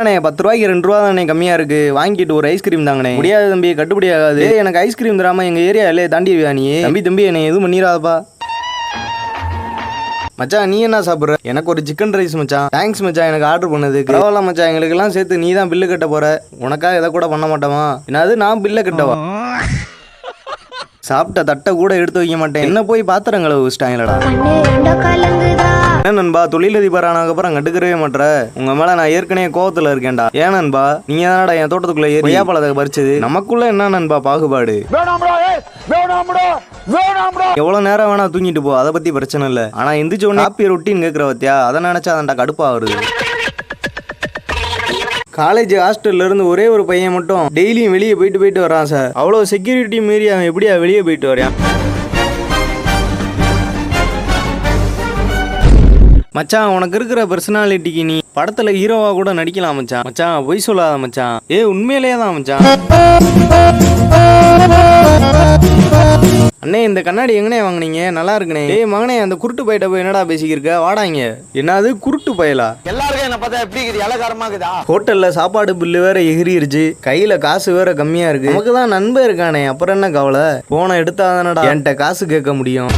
அண்ணே பத்து ரூபாய்க்கு ரெண்டு ரூபா தானே கம்மியா இருக்கு. வாங்கிட்டு ஒரு ஐஸ்கிரீம் தாங்கண்ணே. முடியாது தம்பி கட்டுப்படி ஆகாது. எனக்கு ஐஸ்கிரீம் தராம எங்க ஏரியா இல்லையே தாண்டிடுவியா நீ? தம்பி தம்பி என்னை எதுவும் பண்ணிடாதப்பா மச்சான் நீ என்ன சாப்பிட்ற? எனக்கு ஒரு சிக்கன் ரைஸ் மச்சான். தேங்க்ஸ் மச்சான் எனக்கு ஆர்டர் பண்ணது பரவாயில்ல மச்சான் எங்களுக்கெல்லாம் சேர்த்து நீ தான் பில்லு கட்ட போற. உனக்காக எதை கூட பண்ண மாட்டோமா? என்னது நான் பில்லை கட்டவா? சாப்பிட்ட தட்டை கூட எடுத்து வைக்க மாட்டேன். என்ன போய் பாத்திரம் கழுவு வச்சிட்டாங்களடா என்ன நண்பா தொழிலதிபர் ஆனதுக்கப்புறம் கண்டுக்கவே மாட்ற. உங்க மேல நான் ஏற்கனவே கோவத்துல இருக்கேன்டா. ஏன் நண்பா? நீங்க தானடா என் தோட்டத்துக்குள்ள ஏறி கொய்யாப்பழத்தை பறிச்சது? நமக்குள்ள என்ன நண்பா பாகுபாடு? எவ்வளவு நேரம் வேணா தூங்கிட்டு போ அதை பத்தி பிரச்சனை இல்ல. ஆனா எந்திரிச்ச உடனே ஹாப்பி ரொட்டீன் கேக்குற பத்தியா? அதை நினைச்சா அதான்டா கடுப்பா வருது. காலேஜ் ஹாஸ்டல்ல இருந்து ஒரே ஒரு பையன் மட்டும் டெய்லியும் வெளியே போயிட்டு போயிட்டு வரான் சார் அவ்வளோ செக்யூரிட்டி மீறி அவன் எப்படியா வெளியே போயிட்டு வரான் மச்சான் உனக்கு இருக்கிற பர்சனாலிட்டிக்கு நீ படத்துல ஹீரோவா கூட நடிக்கலாம் மச்சான். மச்சான் பொய் சொல்லாத மச்சான். ஏ உண்மையிலேயே தான் மச்சான். அண்ணே இந்த கண்ணாடி எங்கனே வாங்குனீங்க? நல்லா இருக்குனே ஏய் மகனே அந்த குருட்டு பையிட்ட போய் என்னடா பேசிக்கிருக்க? வாடாங்க என்னது குருட்டு பயலா? எல்லாருக்கும் என்ன பார்த்தா எப்படி இருக்குது? இலக்காரமா இருக்குதா? ஹோட்டல்ல சாப்பாடு பில்லு வேற எகிரிருச்சு. கையில காசு வேற கம்மியா இருக்கு. நமக்கு தான் நண்பன் இருக்கானே. அப்புறம் என்ன கவலை? போனை எடுத்தாதானடா என்கிட்ட காசு கேட்க முடியும்.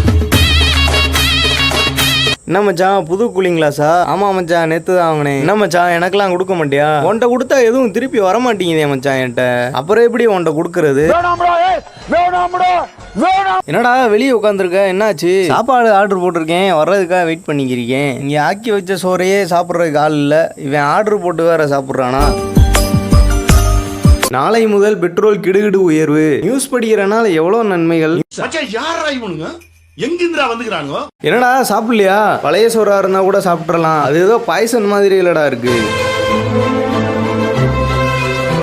என்ன மச்சான் புது கூலிங் கிளாஸா ஆமா மச்சான் நேத்து தான் வாங்கினேன். என்ன மச்சான் எனக்கெல்லாம் கொடுக்க மாட்டியா? உன்கிட்ட கொடுத்தா எதுவும் திருப்பி வர மாட்டேங்குதே மச்சான் என்கிட்ட. அப்புறம் எப்படி உன்கிட்ட கொடுக்கறது? என்னடா வெளியே உட்காந்துருக்க என்னாச்சு? சாப்பாடு ஆர்டர் போட்டிருக்கேன். வர்றதுக்காக வெயிட் பண்ணிக்கிறீங்க இங்க ஆக்கி வச்ச சோறையே சாப்பிட்றதுக்கு ஆள் இல்ல. இவன் ஆர்டர் போட்டு வேற சாப்பிட்றானா? நாளை முதல் பெட்ரோல் கிடுகிடு உயர்வு. நியூஸ் படிக்கிறனால எவ்வளவு நன்மைகள்? யாரா இவனுங்க? எங்கிருந்துடா வந்துக்கிறானுங்க என்னடா சாப்பிடலையா? பழைய சோறா இருந்தா கூட சாப்பிட்றலாம் அது ஏதோ பாய்சன் மாதிரி இல்லடா இருக்கு.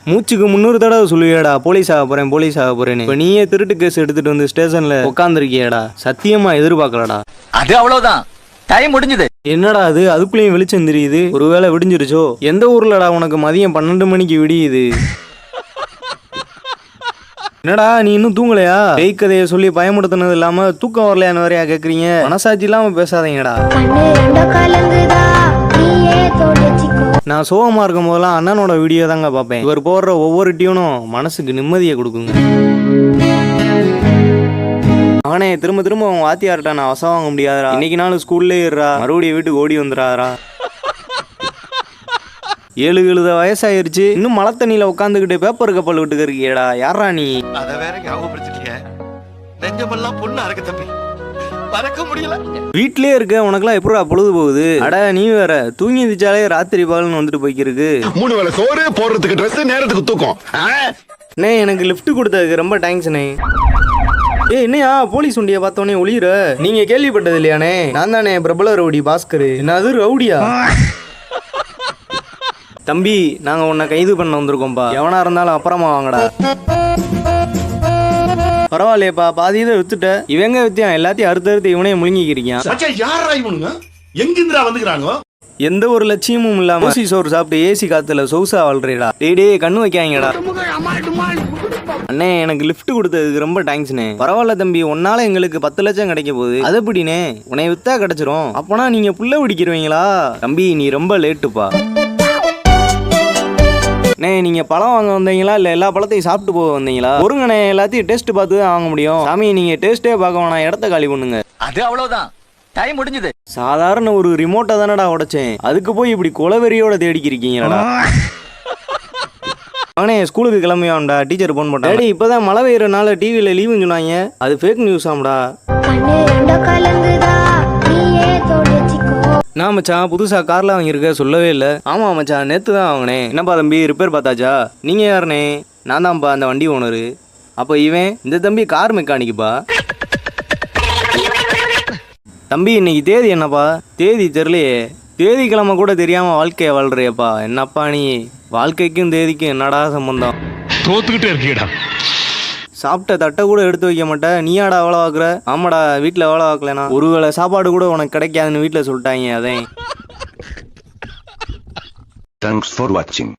மூச்சுக்கு முந்நூறு தடவை சொல்லுவியாடா போலீஸ் ஆக போறேன் போலீஸ் ஆக போறேன்னு. இப்ப நீயே திருட்டு கேஸ் எடுத்துட்டு வந்து ஸ்டேஷன்ல உட்காந்துருக்கியாடா சத்தியமா எதிர்பார்க்கலடா. அது அவ்வளவுதான். டைம் முடிஞ்சது. என்னடா அது? அதுக்குள்ளேயும் வெளிச்சம் தெரியுது. ஒருவேளை விடிஞ்சிருச்சோ? எந்த ஊர்லடா உனக்கு மதியம் பன்னெண்டு மணிக்கு விடியுது? என்னடா நீ இன்னும் தூங்கலையா? பேய் கதையை சொல்லி பயமுடுத்தினது இல்லாம தூக்கம் வரலையான்னு வரையா கேக்குறீங்க? மனசாட்சி இல்லாம பேசாதீங்கடா. நான் சோகமா இருக்கும் போதெல்லாம் அண்ணனோட வீடியோ தாங்க பார்ப்பேன். இவர் போடுற ஒவ்வொரு டியூனும் மனசுக்கு நிம்மதியை கொடுக்குங்க. அவனே திரும்ப திரும்ப உன் வாத்தியார்ட்ட நான் வசம் வாங்க முடியாதுடா. இன்னைக்கு நாள் ஸ்கூல்லே இருறா மறுபடியும் வீட்டுக்கு ஓடி வந்துடாதா ஏழு எழுத வயசாயிருச்சு. இன்னும் மழை தண்ணியில உட்காந்துக்கிட்டு பேப்பர் கப்பல் விட்டுக்கு இருக்கியடா யாரா நீ? அத வேற ஞாபகப்படுத்திட்டீங்க. நெஞ்சமெல்லாம் பொண்ணா இருக்கு தம்பி. மறக்க முடியல. வீட்லயே இருக்க உனக்கெல்லாம் எப்படா பொழுது போகுது? அட நீ வேற. தூங்கி எந்திரிச்சாலே ராத்திரி பகல்னு வந்துட்டு போய்க்கிருக்கு. மூணு வேளை சோறு போடுறதுக்கு ட்ரெஸ் நேரத்துக்கு தூக்கம். அண்ணே எனக்கு லிஃப்ட் கொடுத்ததுக்கு ரொம்ப தேங்க்ஸ்ண்ணே ஏய் என்னையா? போலீஸ் உண்டிய பார்த்தோன்னே ஒளியுற. நீங்க கேள்விப்பட்டது இல்லையானே நான் தானே பிரபல ரவுடி பாஸ்கர். என்னது ரவுடியா? தம்பி நாங்க உன்னை கைது பண்ண வந்திருக்கோம்ப்பா எவனா இருந்தாலும் அப்புறமா வாங்கடா. பரவாயில்லையப்பா பாதி இதை வித்துட்ட. இவங்க வித்தியான் எல்லாத்தையும் அறுத்து அறுத்து இவனே முழுங்கிக்கிறீங்க யாரா இவனுங்க? எங்கிருந்துடா வந்துக்கிறானுங்க எந்த ஒரு லட்சியமும் இல்லாம ஊசி சோறு சாப்பிட்டு ஏசி காத்துல சொகுசா வாழ்றீடா. டேய் கண்ணு வைக்காங்கடா அண்ணே எனக்கு லிஃப்ட் கொடுத்ததுக்கு ரொம்ப தேங்க்ஸ்ண்ணே பரவாயில்ல தம்பி உன்னால எங்களுக்கு பத்து லட்சம் கிடைக்க போகுது. அது எப்படிண்ணே? உன்னை வித்தா கிடைச்சிரும். அப்பனா நீங்க புள்ள பிடிக்கிறவங்களா தம்பி நீ ரொம்ப லேட்டுப்பா அண்ணே நீங்க பழம் வாங்க வந்தீங்களா? இல்ல எல்லா பழத்தையும் சாப்பிட்டு போக வந்தீங்களா? ஒருங்கண்ணே எல்லாத்தையும் டேஸ்ட் பார்த்து தான் வாங்க முடியும். சாமி நீங்க டேஸ்டே பார்க்க வேணாம். இடத்த காலி பண்ணுங்க. அது அவ்வளவுதான். டைம் முடிஞ்சது. சாதாரண ஒரு ரிமோட்டை தானடா உடைச்சேன். அதுக்கு போய் இப்படி குலவெறியோட தேடிக்கிறீங்கடா அவனே ஸ்கூலுக்கு கிளம்பியான்டா டீச்சர் ஃபோன் பண்ணா டேடி இப்பதான் மழை பெய்யறனால டிவியில லீவுன்னு சொன்னாங்க. அது ஃபேக் நியூஸ் ஆம்டா. நான் மச்சான் புதுசா கார்ல வாங்கியிருக்க சொல்லவே இல்லை. ஆமா மச்சான் நேத்து தான் வாங்கினேன். என்னப்பா தம்பி ரிப்பேர் பார்த்தாச்சா? நீங்க யாருனே? நான் தான்ப்பா அந்த வண்டி ஓனரு அப்போ இவன் இந்த தம்பி கார் மெக்கானிக்குப்பா தம்பி இன்னைக்கு தேதி என்னப்பா? தேதி தெரியலையே. தேதி கிழமை கூட தெரியாம வாழ்க்கைய வாழ்றியப்பா. என்னப்பா நீ? வாழ்க்கைக்கும் தேதிக்கும் என்னடா சம்பந்தம்? தோத்துக்கிட்டே இருக்கீடா சாப்பிட்ட தட்டை கூட எடுத்து வைக்க மாட்டேன் நீயாடா வேலை பார்க்குற? ஆமாடா வீட்டில் வேலை பார்க்கலனா. ஒருவேளை சாப்பாடு கூட உனக்கு கிடைக்காதுன்னு வீட்டில் சொல்லிட்டாங்க அதே தேங்க்ஸ் ஃபார் வாட்சிங்